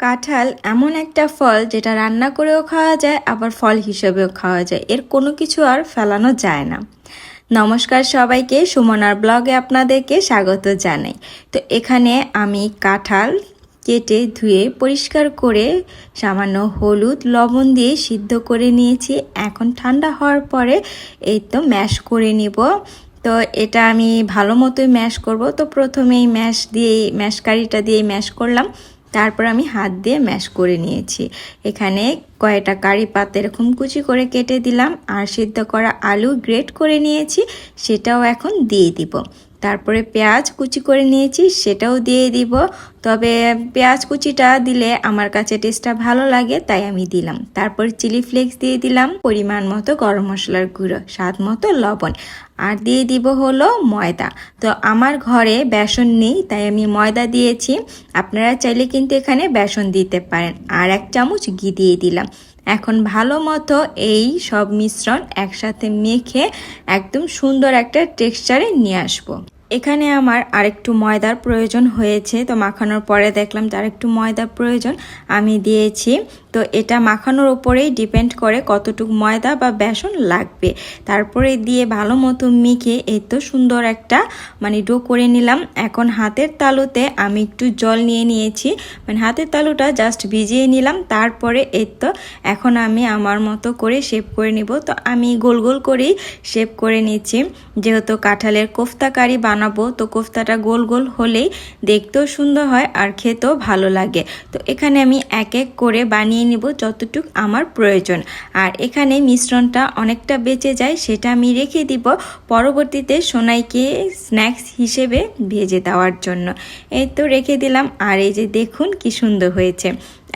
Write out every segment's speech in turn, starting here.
কাঁঠাল এমন একটা ফল যেটা রান্না করেও খাওয়া যায়, আবার ফল হিসেবেও খাওয়া যায়। এর কোনো কিছু আর ফেলানো যায় না। নমস্কার সবাইকে, সুমনার ব্লগে আপনাদেরকে স্বাগত জানাই। তো এখানে আমি কাঁঠাল কেটে ধুয়ে পরিষ্কার করে সামান্য হলুদ, লবণ দিয়ে সিদ্ধ করে নিয়েছি। এখন ঠান্ডা হওয়ার পরে এই তো ম্যাশ করে নিব। তো এটা আমি ভালো মতোই ম্যাশ করব। তো প্রথমেই ম্যাশ দিয়ে ম্যাশকারিটা দিয়ে ম্যাশ করলাম। তারপর আমি হাত দিয়ে ম্যাশ করে নিয়েছি। এখানে কয়েকটা কারি পাতা এরকম কুচি করে কেটে দিলাম আর সিদ্ধ করা আলু গ্রেট করে নিয়েছি, সেটাও এখন দিয়ে দিব। তারপরে পেঁয়াজ কুচি করে নিয়েছি, সেটাও দিয়ে দিব। তবে পেঁয়াজ কুচিটা দিলে আমার কাছে টেস্টটা ভালো লাগে, তাই আমি দিলাম। তারপর চিলি ফ্লেক্স দিয়ে দিলাম, পরিমাণ মতো গরম মশলার গুঁড়ো, স্বাদ মতো লবণ। আর দিয়ে দিব হলো ময়দা। তো আমার ঘরে বেসন নেই, তাই আমি ময়দা দিয়েছি। আপনারা চাইলে কিন্তু এখানে বেসন দিতে পারেন। আর এক চামচ ঘি দিয়ে দিলাম। এখন ভালো মতো এই সব মিশ্রণ একসাথে মেখে একদম সুন্দর একটা টেক্সচারে নিয়ে আসব। এখানে আমার আরেকটু ময়দার প্রয়োজন হয়েছে, তো মাখানোর পরে দেখলাম যে আরেকটু ময়দার প্রয়োজন আমি দিয়েছি। তো এটা মাখানোর ওপরেই ডিপেন্ড করে কতটুকু ময়দা বা বেসন লাগবে। তারপরে দিয়ে ভালো মতো মেখে এই তো সুন্দর একটা মানে ডো করে নিলাম। এখন হাতের তালুতে আমি একটু জল নিয়ে নিয়েছি। মানে হাতের তালুটা জাস্ট ভিজিয়ে নিলাম, তারপরে এই তো এখন আমি আমার মতো করে শেপ করে নিব। তো আমি গোল গোল করেই শেপ করে নিচ্ছি। যেহেতু কাঁঠালের কোফতা কারি বানাবো। তো কোফতাটা গোল গোল হলেই দেখতেও সুন্দর হয় আর খেতেও ভালো লাগে। তো এখানে আমি এক এক করে বানিয়ে নিব যতটুক আমার প্রয়োজন। আর এখানে মিশ্রণটা অনেকটা বেঁচে যায়, সেটা আমি রেখে দিব পরবর্তীতে সোনাইকে স্ন্যাক্স হিসেবে ভেজে দেওয়ার জন্য। এই তো রেখে দিলাম। আর এই যে দেখুন কি সুন্দর হয়েছে।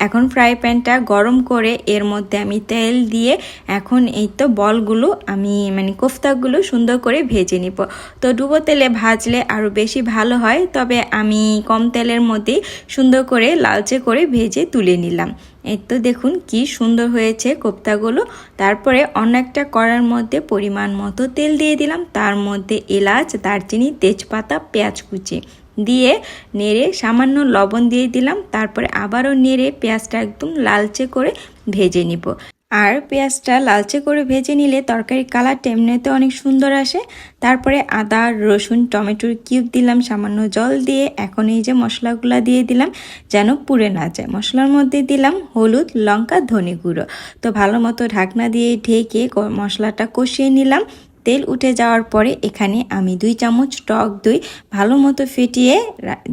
এখন ফ্রাই প্যানটা গরম করে এর মধ্যে আমি তেল দিয়ে এখন এই তো বলগুলো আমি মানে কোফতাগুলো সুন্দর করে ভেজে নিব। তো ডুবো তেলে ভাজলে আরও বেশি ভালো হয়, তবে আমি কম তেলের মধ্যেই সুন্দর করে লালচে করে ভেজে তুলে নিলাম। এই তো দেখুন কি সুন্দর হয়েছে কোপ্তাগুলো তারপরে অন্য একটা কড়ার মধ্যে পরিমাণ মতো তেল দিয়ে দিলাম, তার মধ্যে এলাচ, দারচিনি, তেজপাতা, পেঁয়াজ কুচি। দিয়ে নেড়ে সামান্য লবণ দিয়ে দিলাম। তারপরে আবারও নেড়ে পেঁয়াজটা একদম লালচে করে ভেজে নিব। আর পেঁয়াজটা লালচে করে ভেজে নিলে তরকারি কালারটা এমনিতে অনেক সুন্দর আসে। তারপরে আদা, রসুন, টমেটোর কিউব দিলাম, সামান্য জল দিয়ে। এখন এই যে মশলাগুলো দিয়ে দিলাম যেন পুড়ে না যায়। মশলার মধ্যে দিলাম হলুদ, লঙ্কা, ধনে গুঁড়ো। তো ভালো মতো ঢাকনা দিয়ে ঢেকে মশলাটা কষিয়ে নিলাম। তেল উঠে যাওয়ার পরে এখানে আমি দুই চামচ টক দই ভালো মতো ফেটিয়ে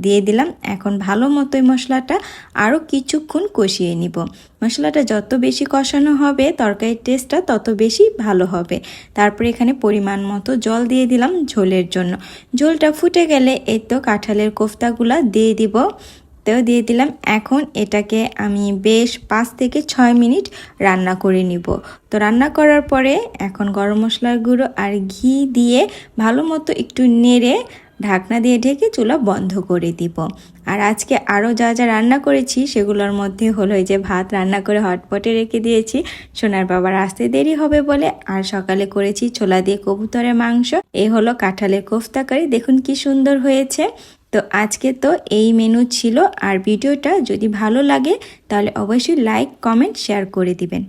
দিয়ে দিলাম। এখন ভালো মতোই মশলাটা আরও কিছুক্ষণ কষিয়ে নিব। মশলাটা যত বেশি কষানো হবে, তরকারির টেস্টটা তত বেশি ভালো হবে। তারপরে এখানে পরিমাণ মতো জল দিয়ে দিলাম ঝোলের জন্য। ঝোলটা ফুটে গেলে এই তো কাঁঠালের কোফতাগুলা দিয়ে দিব। তেও দিয়ে দিলাম। এখন এটাকে আমি বেশ পাঁচ থেকে ছয় মিনিট রান্না করে নিব। তো রান্না করার পরে এখন গরম মশলার গুঁড়ো আর ঘি দিয়ে ভালো মতো একটু নেড়ে ঢাকনা দিয়ে ঢেকে চুলা বন্ধ করে দিব। আর আজকে আরও যা যা রান্না করেছি সেগুলোর মধ্যে হলো যে ভাত রান্না করে হটপটে রেখে দিয়েছি। সোনার বাবার আসতে দেরি হবে বলে আর সকালে করেছি ছোলা দিয়ে কবুতরের মাংস। এই হলো কাঁঠালের কোফতাকারি দেখুন কি সুন্দর হয়েছে। তো আজকে তো এই মেনু ছিল। আর ভিডিওটা যদি ভালো লাগে, তাহলে অবশ্যই লাইক কমেন্ট শেয়ার করে দিবেন।